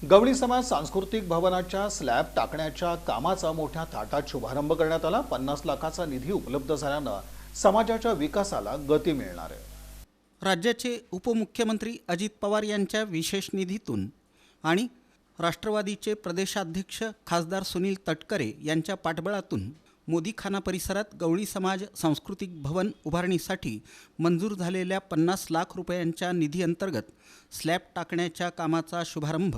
गवळी समाज सांस्कृतिक भवनाच्या स्लॅब टाकण्याच्या कामाचा मोठ्या थाटात शुभारंभ करण्यात आला. पन्नास लाखाचा निधी उपलब्ध झाल्यानं समाजाच्या विकासाला गती मिळणार आहे. राज्याचे उपमुख्यमंत्री अजित पवार यांच्या विशेष निधीतून आणि राष्ट्रवादीचे प्रदेशाध्यक्ष खासदार सुनील तटकरे यांच्या पाठबळातून मोदीखाना परिसरात गवळी समाज सांस्कृतिक भवन उभारणीसाठी मंजूर झालेल्या पन्नास लाख रुपयांच्या निधीअंतर्गत स्लॅब टाकण्याच्या कामाचा शुभारंभ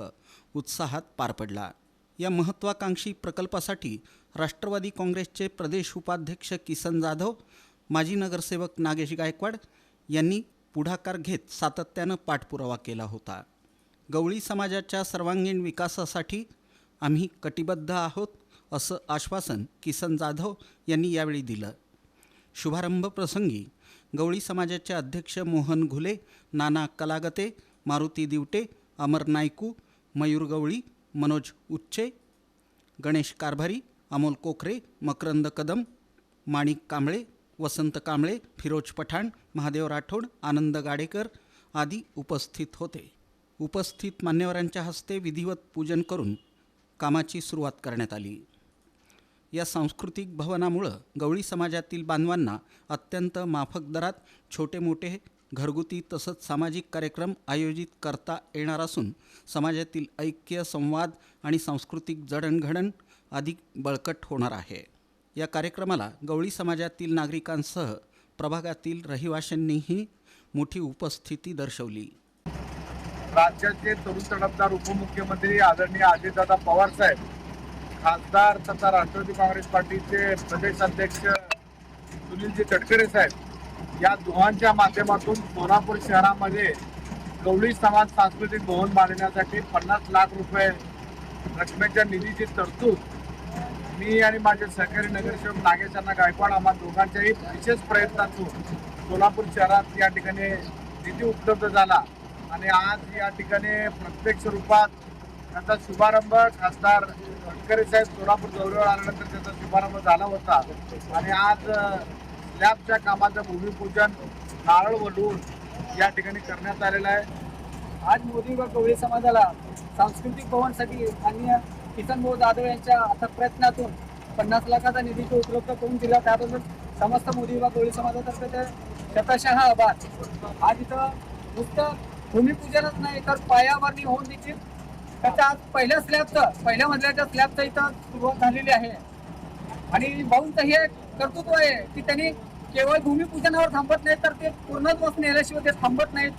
उत्साहात पार पडला. या महत्त्वाकांक्षी प्रकल्पासाठी राष्ट्रवादी काँग्रेसचे प्रदेश उपाध्यक्ष किसन जाधव माजी नगरसेवक नागेश गायकवाड यांनी पुढाकार घेत सातत्यानं पाठपुरावा केला होता. गवळी समाजाच्या सर्वांगीण विकासासाठी आम्ही कटिबद्ध आहोत. असं आश्वासन किसन जाधव यांनी यावेळी दिलं. शुभारंभ प्रसंगी गवळी समाजाचे अध्यक्ष मोहन घुले नाना कलागते मारुती दिवटे अमर नायकू मयूर गवळी मनोज उच्चे गणेश कारभारी अमोल कोखरे मकरंद कदम माणिक कांबळे वसंत कांबळे फिरोज पठाण महादेव राठोड आनंद गाडेकर आदी उपस्थित होते. उपस्थित मान्यवरांच्या हस्ते विधिवत पूजन करून कामाची सुरुवात करण्यात आली. या सांस्कृतिक भवनामुळं गवळी समाजातील बांधवांना अत्यंत माफक दरात छोटे मोठे घरगुती तसंच सामाजिक कार्यक्रम आयोजित करता येणार असून समाजातील ऐक्य संवाद आणि सांस्कृतिक जडणघडण अधिक बळकट होणार आहे. या कार्यक्रमाला गवळी समाजातील नागरिकांसह प्रभागातील रहिवाशांनीही मोठी उपस्थिती दर्शवली. राज्याचे तरुण तडफदार उपमुख्यमंत्री आदरणीय अजितदादा पवार साहेब खासदार तथा राष्ट्रवादी काँग्रेस पार्टीचे प्रदेश अध्यक्ष सुनीलजी तटकरे साहेब या दोघांच्या माध्यमातून सोलापूर शहरामध्ये गवळी समाज सांस्कृतिक भवन बांधण्यासाठी पन्नास लाख रुपये रकमेच्या निधीची तरतूद मी आणि माझे सहकारी नगरसेवक नागेशांना गायकवाड आम्हा दोघांच्याही विशेष प्रयत्नातून सोलापूर शहरात या ठिकाणी निधी उपलब्ध झाला. आणि आज या ठिकाणी प्रत्यक्ष रूपात त्याचा शुभारंभ खासदार तटकरे साहेब सोलापूर दौऱ्यावर आल्यानंतर त्याचा शुभारंभ झाला होता. आणि आज स्लॅबच्या कामाचं भूमिपूजन नारळ वडून या ठिकाणी करण्यात आलेलं आहे. आज मोदी व गवळी समाजाला सांस्कृतिक भवनसाठी माननीय किसन भाऊ जाधव यांच्या अथक प्रयत्नातून पन्नास लाखाचा निधी तो उपलब्ध करून दिला. त्याबद्दल समस्त मोदी व गवळी समाजातर्फे ते शतशः आभार. आज इथं नुसतं भूमिपूजनच नाही तर पायावरणी होऊन देखील त्याच्या आज पहिल्या स्लॅबचं पहिल्या मजल्याच्या स्लॅबचं इथं सुरुवात झालेली आहे. आणि भाऊंचं हे कर्तृत्व आहे की त्यांनी केवळ भूमिपूजनावर थांबत नाही तर ते पूर्णत्वच नेल्याशिवाय ते थांबत नाहीत.